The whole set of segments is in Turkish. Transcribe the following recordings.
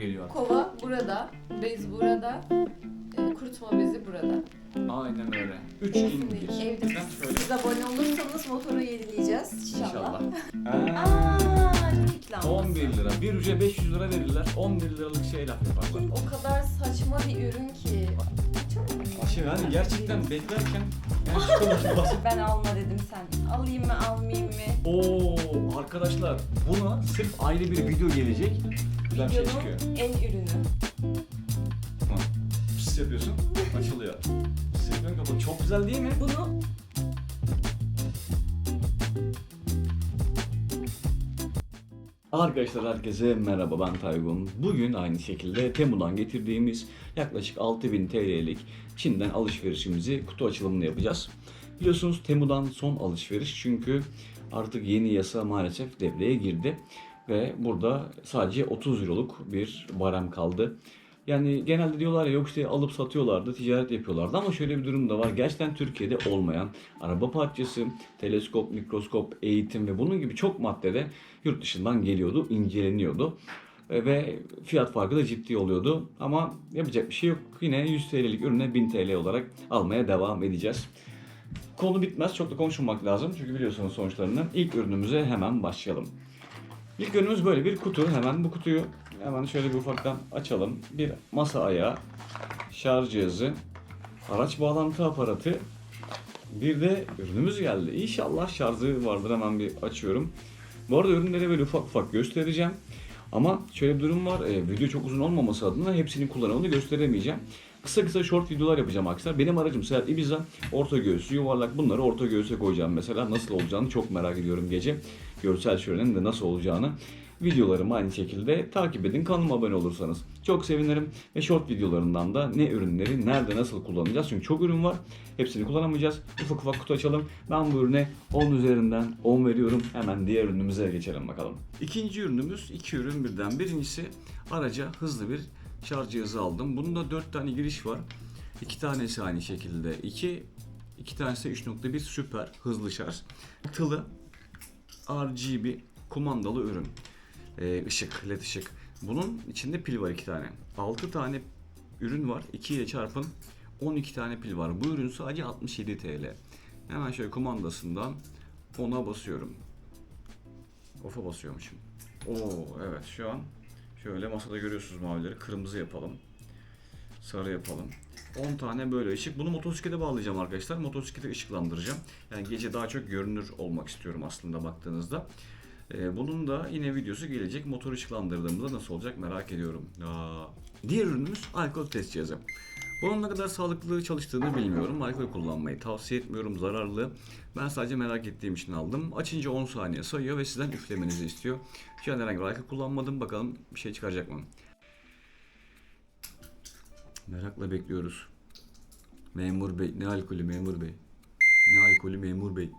geliyor. Kova burada, bez burada, e, kurutma bezi burada. Aynen öyle. 3 in 1. Evde şöyle. siz abone olursanız motoru yenileyeceğiz inşallah. İnşallah. Aa, reklam. 11 lira. Bir ücre 500 lira verirler. 11 liralık şey laf yaparlar. O kadar saçma bir ürün ki. Çok Şey yani gerçekten beklerken yani basit. Ben alma dedim sen. Alayım mı almayayım mı? Oo arkadaşlar buna sırf ayrı bir video gelecek. Güzel bir şey çıkıyor. Videonun en ürünü. Pıs yapıyorsun. Açılıyor. Pıs yapıyorsun kapat. Çok güzel değil mi? Bunu Arkadaşlar herkese merhaba ben Taygun. Bugün aynı şekilde Temu'dan getirdiğimiz yaklaşık 6000 TL'lik Çin'den alışverişimizi kutu açılımını yapacağız. Biliyorsunuz Temu'dan son alışveriş çünkü artık yeni yasa maalesef devreye girdi. Ve burada sadece 30 euroluk bir barem kaldı. Yani genelde diyorlar ya yok işte alıp satıyorlardı, ticaret yapıyorlardı ama şöyle bir durum da var. Gerçekten Türkiye'de olmayan araba parçası, teleskop, mikroskop, eğitim ve bunun gibi çok maddede yurt dışından geliyordu, inceleniyordu. E, Ve fiyat farkı da ciddi oluyordu. Ama yapacak bir şey yok. Yine 100 TL'lik ürüne 1000 TL olarak almaya devam edeceğiz. Konu bitmez. Çok da konuşmamak lazım. Çünkü biliyorsunuz sonuçlarını. İlk ürünümüze hemen başlayalım. İlk ürünümüz böyle bir kutu. Hemen bu kutuyu hemen şöyle bir ufaktan açalım. Bir masa ayağı, şarj cihazı, araç bağlantı aparatı, bir de ürünümüz geldi. İnşallah şarjı vardır. Hemen bir açıyorum. Bu arada ürünleri böyle ufak ufak göstereceğim. Ama şöyle bir durum var. E, video çok uzun olmaması adına hepsinin kullanımını gösteremeyeceğim. Kısa kısa short videolar yapacağım arkadaşlar. Benim aracım Seat Ibiza. Orta göğüsü, yuvarlak bunları orta göğüse koyacağım mesela. Nasıl olacağını çok merak ediyorum gece. Görsel şölenin de nasıl olacağını. Videolarımı aynı şekilde takip edin. Kanalıma abone olursanız çok sevinirim. Ve short videolarından da ne ürünleri nerede nasıl kullanacağız. Çünkü çok ürün var. Hepsini kullanamayacağız. Ufak ufak kutu açalım. Ben bu ürüne 10 üzerinden 10 veriyorum. Hemen diğer ürünümüze geçelim bakalım. İkinci ürünümüz iki ürün birden. Birincisi araca hızlı bir şarj cihazı aldım. Bunda 4 tane giriş var. İki tanesi aynı şekilde 2, iki tanesi 3.1 süper hızlı şarj. Altılı RGB kumandalı ürün. Ee, ışık, led ışık. Bunun içinde pil var iki tane. 6 tane ürün var. 2 ile çarpın 12 tane pil var. Bu ürün sadece 67 TL. Hemen şöyle kumandasından ona basıyorum. Off'a basıyormuşum. Oo evet şu an şöyle masada görüyorsunuz mavileri. Kırmızı yapalım. Sarı yapalım. 10 tane böyle ışık. Bunu motosiklete bağlayacağım arkadaşlar. Motosiklete ışıklandıracağım. Yani gece daha çok görünür olmak istiyorum aslında baktığınızda. Ee, bunun da yine videosu gelecek. Motor ışıklandırdığımda nasıl olacak merak ediyorum. Aa. Diğer ürünümüz alkol test cihazı. Bunun ne kadar sağlıklı çalıştığını bilmiyorum. Alkol kullanmayı tavsiye etmiyorum. Zararlı. Ben sadece merak ettiğim için aldım. Açınca 10 saniye sayıyor ve sizden üflemenizi istiyor. Şu an herhangi bir alkol kullanmadım. Bakalım bir şey çıkaracak mı? Merakla bekliyoruz. Memur bey. Ne alkolü memur bey? Ne alkolü memur bey?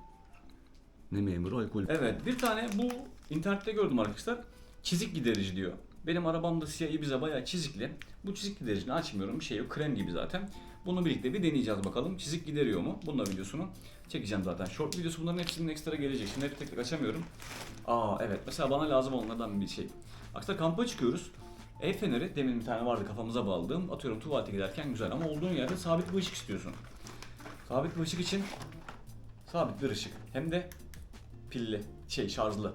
Ne memuru alkol? Evet bir tane bu internette gördüm arkadaşlar. Çizik giderici diyor. Benim arabamda siyah Ibiza bayağı çizikli. Bu çizik gidericini açmıyorum. Bir şey yok. Krem gibi zaten. Bunu birlikte bir deneyeceğiz bakalım. Çizik gideriyor mu? Bununla videosunu çekeceğim zaten. Short videosu bunların hepsinin ekstra gelecek. Şimdi hep tek tek açamıyorum. Aa evet. Mesela bana lazım olanlardan bir şey. Arkadaşlar kampa çıkıyoruz. El feneri demin bir tane vardı kafamıza bağladığım. Atıyorum tuvalete giderken güzel ama olduğun yerde sabit bir ışık istiyorsun. Sabit bir ışık için sabit bir ışık. Hem de pilli, şey şarjlı.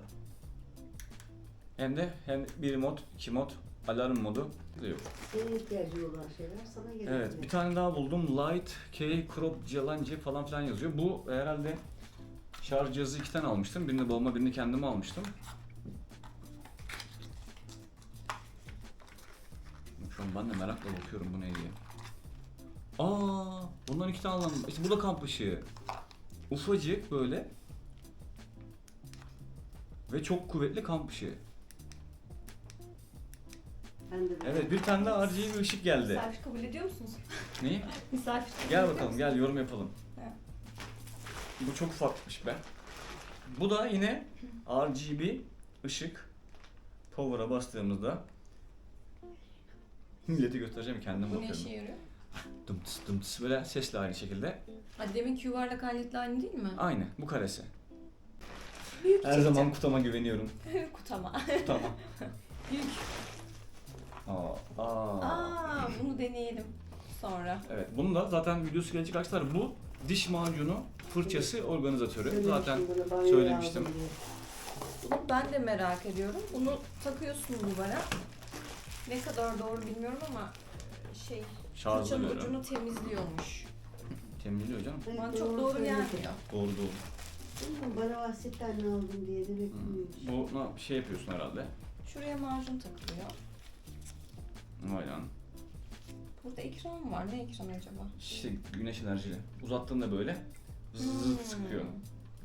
Hem de hem bir mod, iki mod, alarm modu yok. Senin ihtiyacın olan şeyler sana gelir. Evet, bir tane daha buldum. Light K Crop Jalancı falan filan yazıyor. Bu herhalde şarj cihazı iki tane almıştım. Birini babama, birini kendime almıştım. Şu an ben de merakla bakıyorum bu ne diye. Aa, bundan iki tane aldım. İşte bu da kamp ışığı. Ufacık böyle. Ve çok kuvvetli kamp ışığı. Ben de Evet, bir tane daha RGB bir ışık geldi. misafir kabul ediyor musunuz? Neyi? Misafir kabul Gel ediyor bakalım, musunuz? gel yorum yapalım. Evet. Bu çok ufakmış be. Bu da yine RGB ışık. Power'a bastığımızda milleti göstereceğim kendim Bu ne işe bakıyorum. yarıyor? Dım tıs dım tıs böyle sesle aynı şekilde. Ha, deminki yuvarlak aletle aynı değil mi? Aynı bu karesi. Büyük Her zaman kutama güveniyorum. Kutama. Kutama. Büyük. Aa, aa. Aa, bunu deneyelim sonra. Evet, bunun da zaten videosu gelecek arkadaşlar. Bu diş macunu, fırçası, organizatörü. Zaten bunu, banyoya söylemiştim. Bunu ben de merak ediyorum. Bunu takıyorsun duvara. Ne kadar doğru bilmiyorum ama şey şarjlı fırçanın ucunu temizliyormuş. Temizliyor canım. Bana çok doğru gelmiyor. Doğru doğru. Bilmiyorum, Bana bahsetten ne aldım diye demek ki. Bu ne şey yapıyorsun herhalde. Şuraya macun takılıyor. Aynen. Burada ekran var. Ne ekranı acaba? İşte güneş enerjili. Uzattığında böyle zıt Hmm. sıkıyor.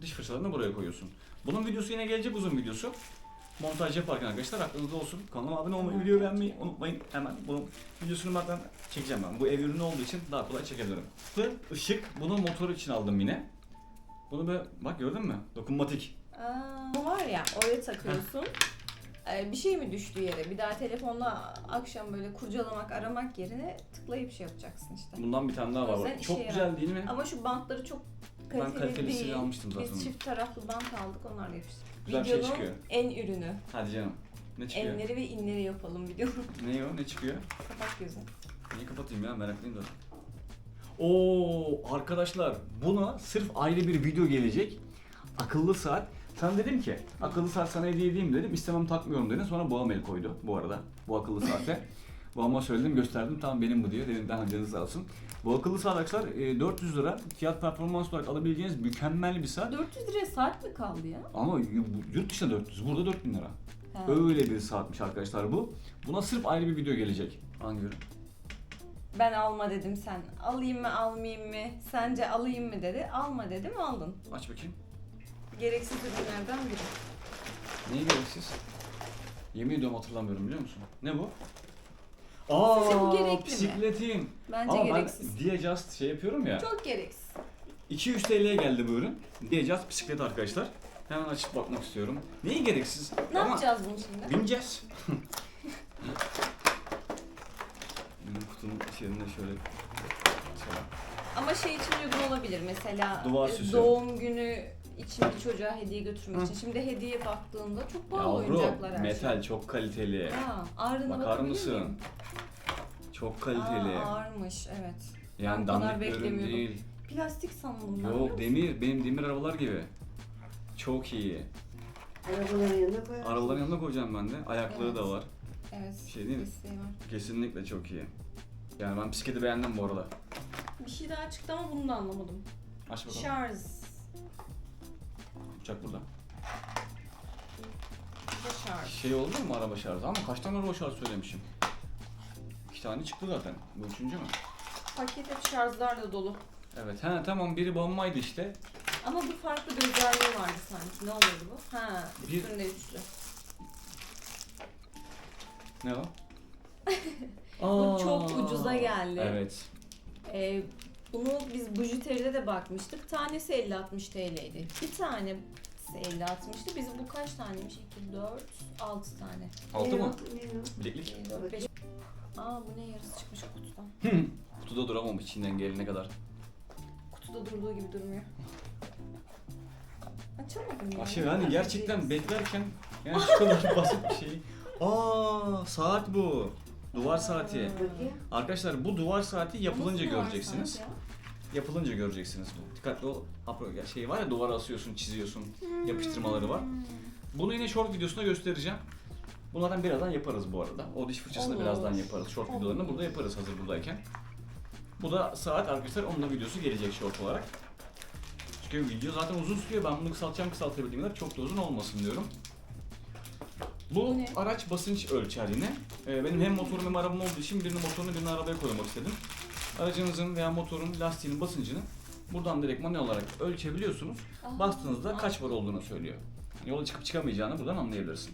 Diş fırçalarını buraya koyuyorsun. Bunun videosu yine gelecek uzun videosu. Montaj yaparken arkadaşlar aklınızda olsun. Kanalıma abone olmayı, video beğenmeyi unutmayın. Hemen bunun videosunu zaten çekeceğim ben. Bu ev ürünü olduğu için daha kolay çekebilirim. Ve ışık. Bunu motor için aldım yine. Bunu böyle bak gördün mü? Dokunmatik. Aa, bu var ya oraya takıyorsun. Ee, bir şey mi düştü yere? Bir daha telefonla akşam böyle kurcalamak, aramak yerine tıklayıp şey yapacaksın işte. Bundan bir tane daha O var. yüzden bak. işe Çok yarar. güzel değil mi? Ama şu bantları çok Ben kaliteli kalitelisini değil. almıştım zaten. Biz çift taraflı bant aldık, onlarla yapıştırdık. Güzel bir şey Videonun çıkıyor. en ürünü. Hadi canım. Ne çıkıyor? Enleri ve inleri yapalım videonun. Ne o? Ne çıkıyor? Kapat gözünü. Niye kapatayım ya meraklıyım da. Oo arkadaşlar buna sırf ayrı bir video gelecek. Akıllı saat. Sen dedim ki akıllı saat sana hediye edeyim dedim. İstemem takmıyorum dedin. Sonra babam el koydu bu arada. Bu akıllı saate. Babama söyledim gösterdim tamam benim bu diyor. Dedim daha canınız sağ olsun. Bu akıllı saat arkadaşlar e, 400 lira fiyat performans olarak alabileceğiniz mükemmel bir saat. 400 liraya saat mi kaldı ya? Ama yurt dışında 400 burada 4000 lira. Ha. Öyle bir saatmiş arkadaşlar bu. Buna sırf ayrı bir video gelecek. Hangi? Ben alma dedim sen. Alayım mı almayayım mı? Sence alayım mı dedi. Alma dedim aldın. Aç bakayım. Gereksiz ürünlerden biri. Neyi gereksiz? Yemin ediyorum hatırlamıyorum biliyor musun? Ne bu? Aa, Sizce bu gerekli mi? bisikletim. Bence Ama gereksiz. ben Diajust şey yapıyorum ya. Çok gereksiz. 200 TL'ye geldi bu ürün. Diajust bisiklet arkadaşlar. Hemen açıp bakmak istiyorum. Neyi gereksiz? Ne Ama yapacağız bunu şimdi? bineceğiz. Kutunun içerisinde şöyle şöyle. Ama şey için uygun olabilir. Mesela Duvar e, süsü. doğum günü için bir çocuğa hediye götürmek için. Şimdi hediye baktığında çok pahalı oyuncaklar Yavru her metal şey. çok kaliteli. Aa, ağrına Bakar bakabilir mısın? Çok kaliteli. Aa, ağırmış evet. yani bu kadar dandik bir ürün beklemiyordum. değil. Plastik sandım ben. Yok demir, benim demir arabalar gibi. Çok iyi. Arabaların yanına koyarsın. Arabaların yanına koyacağım ben de. Ayaklığı Evet. da var. Evet. Bir şey değil mi? desteği var. Kesinlikle çok iyi. Yani ben bisikleti beğendim bu arada. Bir şey daha çıktı ama bunu da anlamadım. Aç bakalım. Şarj. Uçak burada. Bu da şarj. Şey oldu mu araba şarjı ama kaç tane araba şarjı söylemişim? İki tane çıktı zaten. Bu üçüncü mü? Paket hep şarjlarla dolu. Evet. Ha tamam biri bombaydı işte. Ama bu farklı bir özelliği vardı sanki. Ne oluyordu bu? Ha, Bir- üstünde üçlü. Ne o? Bu çok ucuza geldi. Evet. Ee, bunu biz bujuteride de bakmıştık. Tanesi 50-60 TL'ydi. Bir tane 50-60'tı. Biz bu kaç taneymiş? 2, 4, 6 tane. Altı mı? Bileklik. 2, 4, 5. Aa bu ne yarısı çıkmış kutudan. Kutuda duramamış içinden gelene kadar. Kutuda durduğu gibi durmuyor. Açamadım ya. Aşağı yani gerçekten beklerken yani şu kadar basit bir şey. Aa saat bu. Duvar saati. Arkadaşlar bu duvar saati yapılınca Nasıl göreceksiniz. saat ya? Yapılınca göreceksiniz. Dikkatli ol. Apro- ya Şey var ya duvara asıyorsun, çiziyorsun. Yapıştırmaları var. Bunu yine short videosunda göstereceğim. Bunlardan birazdan yaparız bu arada. O diş fırçasını Olur. birazdan yaparız. Short Olur. videolarını burada yaparız hazır buradayken. Bu da saat arkadaşlar onun da videosu gelecek short olarak. Çünkü video zaten uzun sürüyor. Ben bunu kısaltacağım kısaltabildiğim kadar çok da uzun olmasın diyorum. Bu ne? araç basınç ölçer yine. Ee, benim hem motorum hem arabam olduğu için birini motorunu birini arabaya koymak istedim. Aracınızın veya motorun lastiğinin basıncını buradan direkt manuel olarak ölçebiliyorsunuz. Aha. Bastığınızda kaç var olduğunu söylüyor. Yola çıkıp çıkamayacağını buradan anlayabilirsin.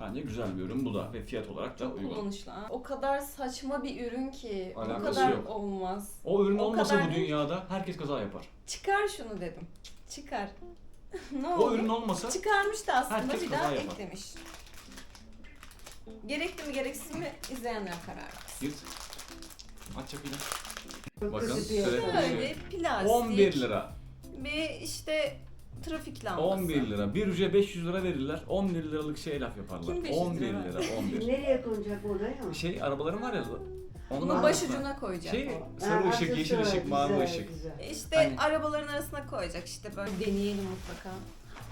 Bence güzel bir ürün bu da ve fiyat olarak da uygun. kullanışlı. ha. O kadar saçma bir ürün ki. Alakası o kadar yok. olmaz. O ürün O olmasa kadar bu değil. dünyada herkes kaza yapar. Çıkar şunu dedim. Çıkar. ne oldu? O ürün olmasa Çıkarmış da aslında herkes bir kaza daha yapar. eklemiş. Gerekli mi gereksiz mi izleyenler karar versin. Aç çapıyla. Çok Bakın, kötü yer. konuşuyor. Böyle plastik. 11 lira. Bir işte trafik lambası. 11 lira. Bir ücre 500 lira verirler. 11 liralık şey laf yaparlar. Kim 500 11 lira lira, 11. Nereye konacak oraya mı? Şey arabaların var ya. Bunu onlar baş da- ucuna koyacak Şey o. sarı Ha, ışık, yeşil ışık, mavi ışık. güzel. İşte Hani- arabaların arasına koyacak işte böyle deneyelim mutlaka.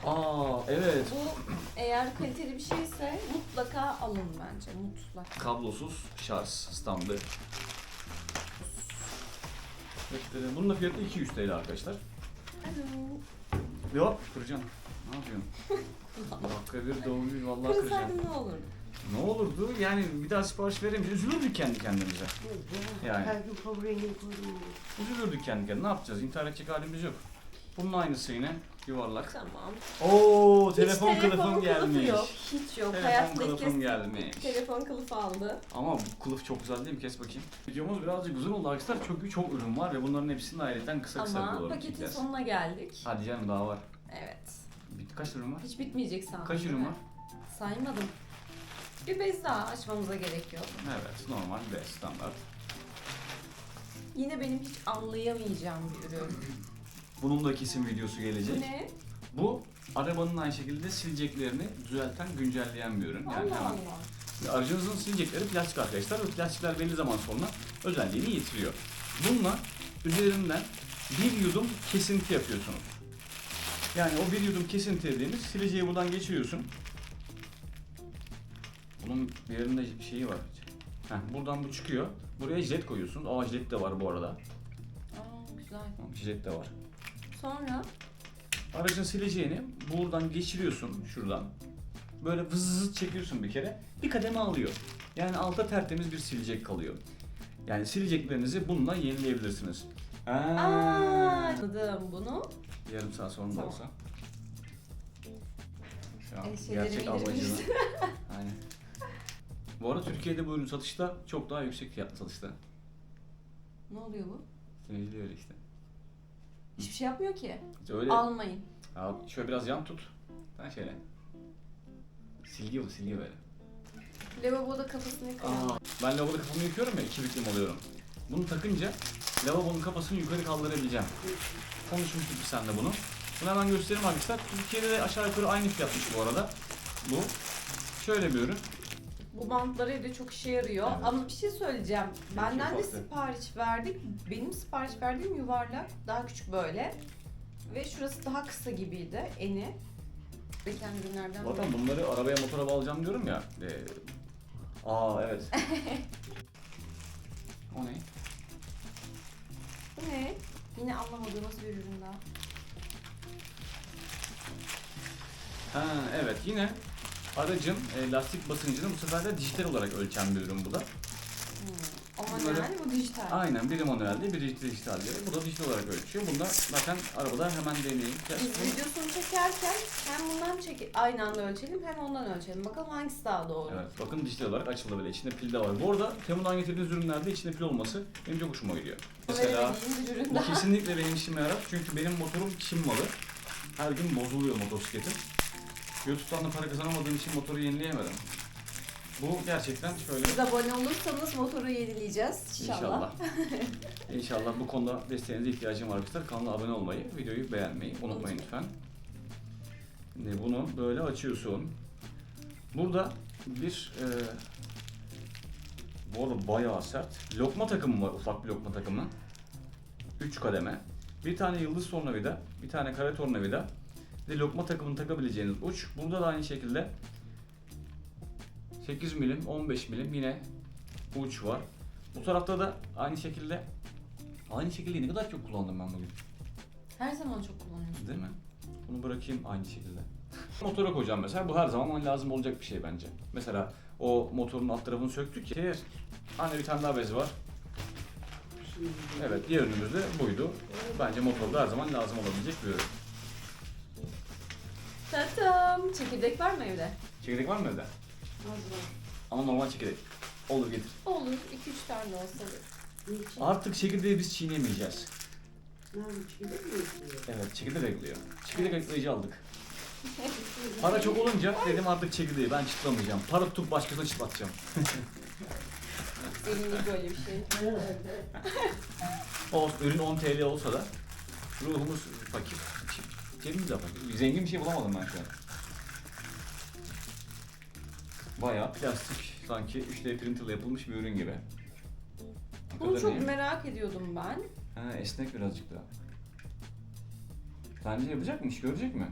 Aa evet. Bu eğer kaliteli bir şeyse mutlaka alın bence mutlaka. Kablosuz şarj standı. Evet, bunun da fiyatı 200 TL arkadaşlar. Yok kıracağım. Ne yapıyorsun? Dakika bir doğum bir vallahi kıracağım. Kırsaydın ne olurdu? Ne olurdu? Yani bir daha sipariş veremeyiz. Üzülürdük kendi kendimize. Yani. Her gün favori rengini koydum. Üzülürdük kendi kendine. Ne yapacağız? İntihar edecek halimiz yok. Bunun aynısı yine yuvarlak. Tamam. Oo Hiç telefon telefon kılıfım kılıfı gelmiş. Yok. Hiç yok. Telefon Hayatımda ilk kılıfım gelmiş. telefon kılıfı aldı. Ama bu kılıf çok güzel değil mi? Kes bakayım. Videomuz birazcık uzun oldu arkadaşlar çünkü çok ürün var ve bunların hepsini ayrıca kısa kısa Ama videolar paketin çekeceğiz. sonuna geldik. Hadi canım daha var. Evet. Bit kaç ürün var? Hiç bitmeyecek sandım. Kaç ürün var? Saymadım. Bir bez daha açmamıza gerek yok. Evet normal ve standart. Yine benim hiç anlayamayacağım bir ürün. Bunun da kesin videosu Bu gelecek. ne? Bu arabanın aynı şekilde sileceklerini düzelten, güncelleyen bir ürün. Yani Allah hemen Allah. Aracınızın silecekleri plastik arkadaşlar ve plastikler belli zaman sonra özelliğini yitiriyor. Bununla üzerinden bir yudum kesinti yapıyorsunuz. Yani o bir yudum kesinti dediğimiz sileceği buradan geçiriyorsun. Bunun bir yerinde şeyi var. Heh, buradan bu çıkıyor. Buraya jilet koyuyorsun. Aa jilet de var bu arada. Aa, güzel. Jilet de var. Sonra Aracın sileceğini buradan geçiriyorsun şuradan. Böyle vız vız çekiyorsun bir kere. Bir kademe alıyor. Yani altta tertemiz bir silecek kalıyor. Yani sileceklerinizi bununla yenileyebilirsiniz. Aa, anladım bunu. Yarım saat sonra da Tamam. olsa. Şu an gerçek indirmiş. amacını. Aynen. Bu arada Türkiye'de bu ürün satışta çok daha yüksek fiyatlı satışta. Ne oluyor bu? Öyle işte. Hiçbir şey yapmıyor ki. İşte öyle. Almayın. Al, şöyle biraz yan tut. Sen şöyle. Silgi bu silgi böyle. Lavaboda kafasını yıkıyor. Aa, ben lavaboda kafamı yıkıyorum ya, iki biklim oluyorum. Bunu takınca lavabonun kafasını yukarı kaldırabileceğim. Konuşmuştuk biz seninle bunu. Bunu hemen göstereyim arkadaşlar. Türkiye'de de aşağı yukarı aynı fiyatmış bu arada. Bu. Şöyle bir ürün. Bu bantları evde çok işe yarıyor. Evet. Ama bir şey söyleyeceğim. Benden de farklı. sipariş verdik. Benim sipariş verdiğim yuvarlak. Daha küçük böyle. Ve şurası daha kısa gibiydi. Eni. Beklenen ürünlerden biri. Zaten bunları arabaya motora bağlayacağım diyorum ya. Ee, aa evet. o ne? Bu ne? Yine anlamadığımız bir ürün daha. Ha evet yine aracın e, lastik basıncını bu sefer de dijital olarak ölçen bir ürün bu da. Hmm. Bunları- yani bu dijital. Aynen biri manuelde biri dijital diye. Bu da dijital olarak ölçüyor. Bunda zaten arabada hemen deneyim. Biz videosunu çekerken hem bundan çek aynı anda ölçelim hem ondan ölçelim. Bakalım hangisi daha doğru. Evet bakın dijital olarak açıldı bile. İçinde pil de var. Bu arada Temu'dan getirdiğiniz ürünlerde içinde pil olması benim çok hoşuma gidiyor. Mesela Veremediğim bir ürün bu daha. kesinlikle benim işime yarar. Çünkü benim motorum Çin malı. Her gün bozuluyor motosikletim. YouTube'dan da para kazanamadığım için motoru yenileyemedim. Bu gerçekten şöyle Siz abone olursanız motoru yenileyeceğiz inşallah. İnşallah. İnşallah bu konuda desteğinize ihtiyacım var arkadaşlar. Kanala abone olmayı, videoyu beğenmeyi unutmayın lütfen. Şimdi bunu böyle açıyorsun. Burada bir e, bu arada bayağı sert. Lokma takımı var, ufak bir lokma takımı. 3 kademe. Bir tane yıldız tornavida, bir tane kare tornavida. Bir de lokma takımını takabileceğiniz uç. Burada da aynı şekilde 8 milim, 15 milim yine uç var. Bu tarafta da aynı şekilde aynı şekilde ne kadar çok kullandım ben bugün. Her zaman çok kullanıyorum. Değil mi? Bunu bırakayım aynı şekilde. Motora koyacağım mesela. Bu her zaman lazım olacak bir şey bence. Mesela o motorun alt tarafını söktük ya. Hani bir tane daha bezi var. Evet diğer ürünümüz de buydu. Bence motorda her zaman lazım olabilecek bir ürün. Tatam. Çekirdek var mı evde? Çekirdek var mı evde? Az var. Ama normal çekirdek. Olur getir. Olur. 2-3 tane olsa. Niçin? Artık çekirdeği biz çiğnemeyeceğiz. Ne yapmış gibi mi yapıyor? Evet çekirdek ayıklıyor. Çekirdek ayıklayıcı aldık. Para çok olunca dedim artık çekirdeği ben çıtlamayacağım. Para tutup başkasına çıtlatacağım. Benim böyle bir şey. O ürün 10 TL olsa da ruhumuz fakir. Cebimize bak. Zengin bir şey bulamadım ben şu an. Bayağı plastik sanki 3D printerla yapılmış bir ürün gibi. Bunu Hakikaten çok iyi. merak ediyordum ben. Ha, esnek birazcık daha. Sence yapacak mı? İş görecek mi?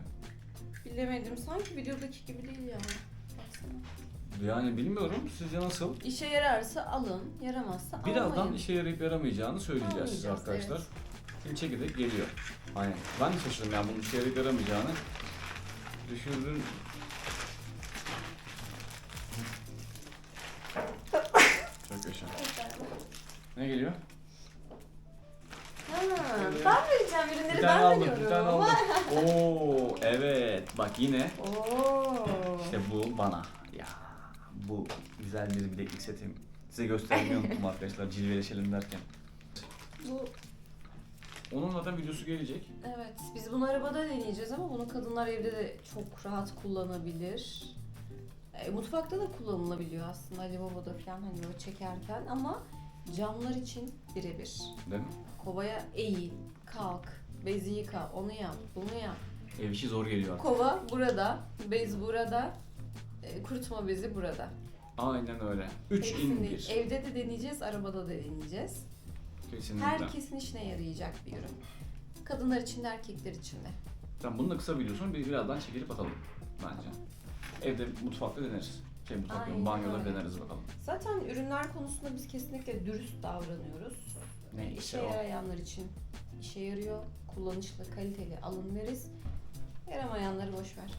Bilemedim. Sanki videodaki gibi değil ya. Baksana. Yani bilmiyorum. Sizce nasıl? İşe yararsa alın, yaramazsa Birazdan almayın. işe yarayıp yaramayacağını söyleyeceğiz size Almayacağız, arkadaşlar. Şimdi çekirdek geliyor. Aynen. Ben de şaşırdım yani bunun işe yarayıp yaramayacağını. Düşürdüm. Çok yaşa. Ne geliyor? Ha, ben vereceğim ürünleri Bir ben tane aldım, veriyorum. bir tane aldım. Oo, evet. Bak yine Oo. işte bu bana. Ya bu güzel bir bileklik setim. Size göstermeyi unuttum arkadaşlar cilveleşelim derken. Bu Onun zaten videosu gelecek. evet biz bunu arabada deneyeceğiz ama bunu kadınlar evde de çok rahat kullanabilir. E, mutfakta da kullanılabiliyor aslında Ali Baba'da falan hani böyle çekerken ama camlar için birebir. Değil mi? Kovaya eğil, kalk, bezi yıka, onu yap, bunu yap. Ev işi zor geliyor artık. Kova burada, bez burada, e, kurutma bezi burada. Aynen öyle. 3 in Hepsini 1. evde de deneyeceğiz, arabada da deneyeceğiz. Kesinlikle. Herkesin işine yarayacak bir ürün. Kadınlar için de erkekler için de. Tamam bunun da kısa videosunu bir birazdan çekilip atalım bence. Evde mutfakta deneriz. Şey mutfakta Aynen banyoda öyle. deneriz bakalım. Zaten ürünler konusunda biz kesinlikle dürüst davranıyoruz. Ne İşe o. yarayanlar için işe yarıyor, kullanışlı, kaliteli alın deriz. Yaramayanları boş ver.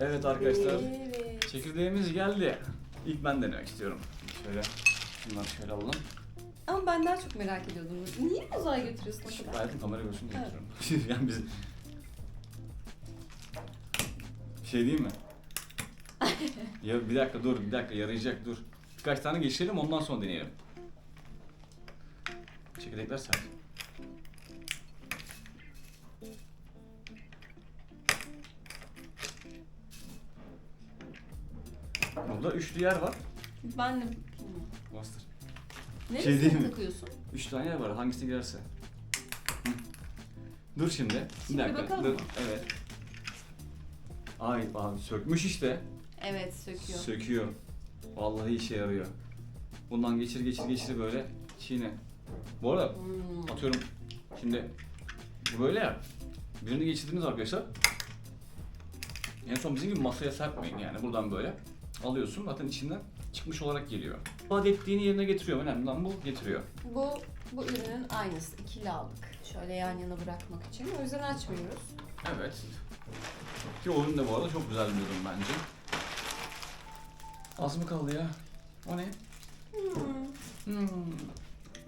Evet arkadaşlar Evet. çekirdeğimiz geldi. İlk ben denemek istiyorum. Şöyle şunları şöyle alalım. Ama ben daha çok merak ediyordum. Niye uzaya götürüyorsun o kadar? Hayatım kamera görsün diye Evet. getiriyorum. yani biz... Bir şey diyeyim mi? ya bir dakika dur, bir dakika yarayacak dur. Birkaç tane geçirelim ondan sonra deneyelim. Çekirdekler sert. Burada üçlü yer var. Ben de... Bastır. Neresine değil mi? takıyorsun? Üç tane yer var. Hangisi girerse. Hı. Dur şimdi. Bir Şimdi dakika. bakalım Dur. mı? Evet. Ay abi sökmüş işte. Evet söküyor. Söküyor. Vallahi işe yarıyor. Bundan geçir geçir geçir böyle çiğne. Bu arada Hmm. atıyorum şimdi bu böyle ya. Birini geçirdiniz arkadaşlar. En son bizim gibi masaya serpmeyin yani buradan böyle alıyorsun zaten içinden çıkmış olarak geliyor. Vaat ettiğini yerine getiriyor. Önemli olan bu getiriyor. Bu bu ürünün aynısı. İkili aldık. Şöyle yan yana bırakmak için. O yüzden açmıyoruz. Evet. Ki o ürün de bu arada çok güzel bir ürün bence. Az mı kaldı ya? O ne? Hmm. Hmm.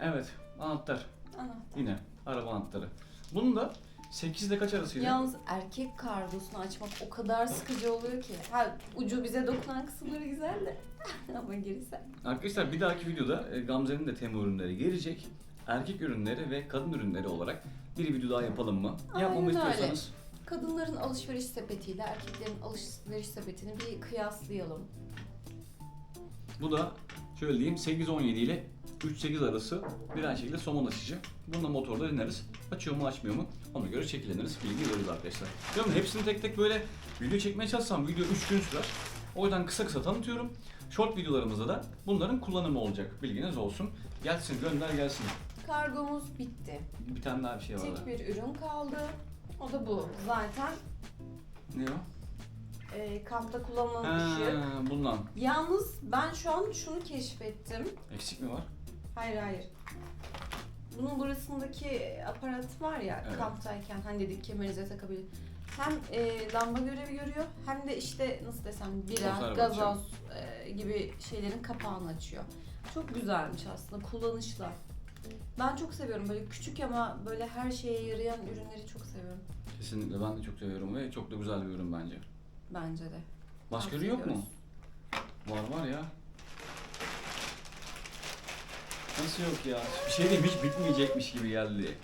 Evet, anahtar. Ana. Yine araba anahtarı. Bunun da 8 ile kaç arasıydı? Yalnız erkek kargosunu açmak o kadar sıkıcı oluyor ki. Ha ucu bize dokunan kısımları güzel de. Ama gerisi. Arkadaşlar bir dahaki videoda e, Gamze'nin de Temu ürünleri gelecek. Erkek ürünleri ve kadın ürünleri olarak bir video daha yapalım mı? Aynen Yapmamı öyle. istiyorsanız Kadınların alışveriş sepetiyle erkeklerin alışveriş sepetini bir kıyaslayalım. bu da şöyle diyeyim 8-17 ile 3-8 arası bir aynı şekilde somon açıcı. Bununla motorda dinleriz. Açıyor mu açmıyor mu ona göre şekilleniriz. Bilgi veririz arkadaşlar. Diyorum hepsini tek tek böyle video çekmeye çalışsam video 3 gün sürer. O yüzden kısa kısa tanıtıyorum. Short videolarımızda da bunların kullanımı olacak. Bilginiz olsun. Gelsin gönder gelsin. Kargomuz bitti. Bir tane daha bir şey var. Tek bir ürün kaldı. O da bu. Zaten Ne o? E, kampta kullanılan ışık. Ha, bundan. Yalnız ben şu an şunu keşfettim. Eksik mi var? Hayır hayır. Bunun burasındaki aparat var ya Evet. kamptayken hani dedik kemerinize takabilir. Hem e, lamba görevi görüyor hem de işte nasıl desem bira, Konserve gazoz e, gibi şeylerin kapağını açıyor. Çok güzelmiş aslında kullanışlı. Ben çok seviyorum böyle küçük ama böyle her şeye yarayan ürünleri çok seviyorum. Kesinlikle ben de çok seviyorum ve çok da güzel bir ürün bence. Bence de. Tavsiye yok mu? Var var ya. Nasıl yok ya? Bir şey diyeyim hiç bitmeyecekmiş gibi geldi.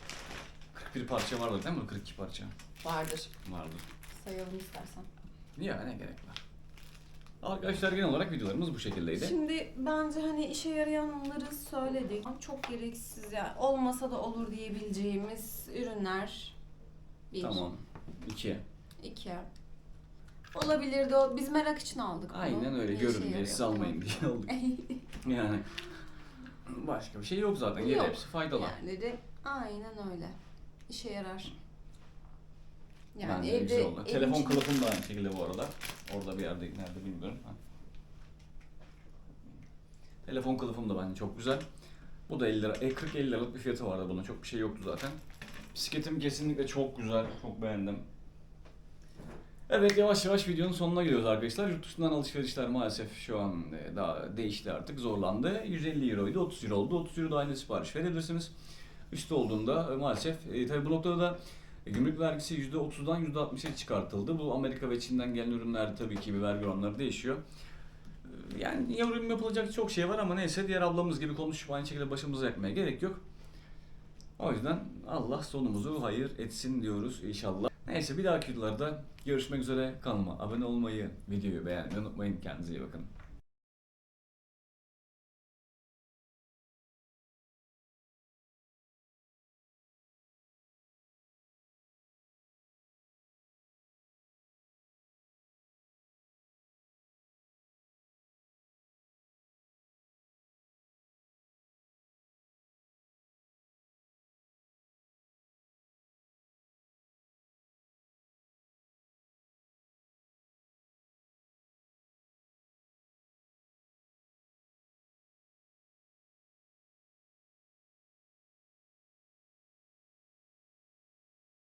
41 parça vardı değil mi? 42 parça Vardır. vardı. Sayalım istersen. Ya ne gerek var? Arkadaşlar genel olarak videolarımız bu şekildeydi. Şimdi bence hani işe yarayanları söyledik. Çok gereksiz yani olmasa da olur diyebileceğimiz ürünler Bir. Tamam. 2. İki. Olabilirdi o. Biz merak için aldık bunu. Aynen öyle. Ne işe Görün diye yarıyor siz almayın diye aldık. yani başka bir şey yok zaten. Geri Yok. hepsi faydalı. Yerleri aynen öyle. İşe yarar. Yani Yani evde güzel oldu. evin Telefon içinde- kılıfım da aynı şekilde bu arada. Orada bir yerde nerede bilmiyorum. Ha. Telefon kılıfım da bence çok güzel. Bu da 50 lira. E 40 50 liralık bir fiyatı vardı bunun. Çok bir şey yoktu zaten. Bisikletim kesinlikle çok güzel. Çok beğendim. Evet yavaş yavaş videonun sonuna geliyoruz arkadaşlar. Yurt dışından alışverişler maalesef şu an e, daha değişti artık zorlandı. 150 euroydu 30 euro oldu. 30 euro da aynı sipariş verebilirsiniz. Üstü olduğunda e, maalesef e, tabi bu noktada da e, gümrük vergisi %30'dan %60'a çıkartıldı. Bu Amerika ve Çin'den gelen ürünler tabii ki bir vergi oranları değişiyor. Yani yorum yapılacak çok şey var ama neyse diğer ablamız gibi konuşup aynı şekilde başımıza yakmaya gerek yok. O yüzden Allah sonumuzu hayır etsin diyoruz inşallah. Neyse bir dahaki videolarda görüşmek üzere. Kanalıma abone olmayı, videoyu beğenmeyi unutmayın. Kendinize iyi bakın.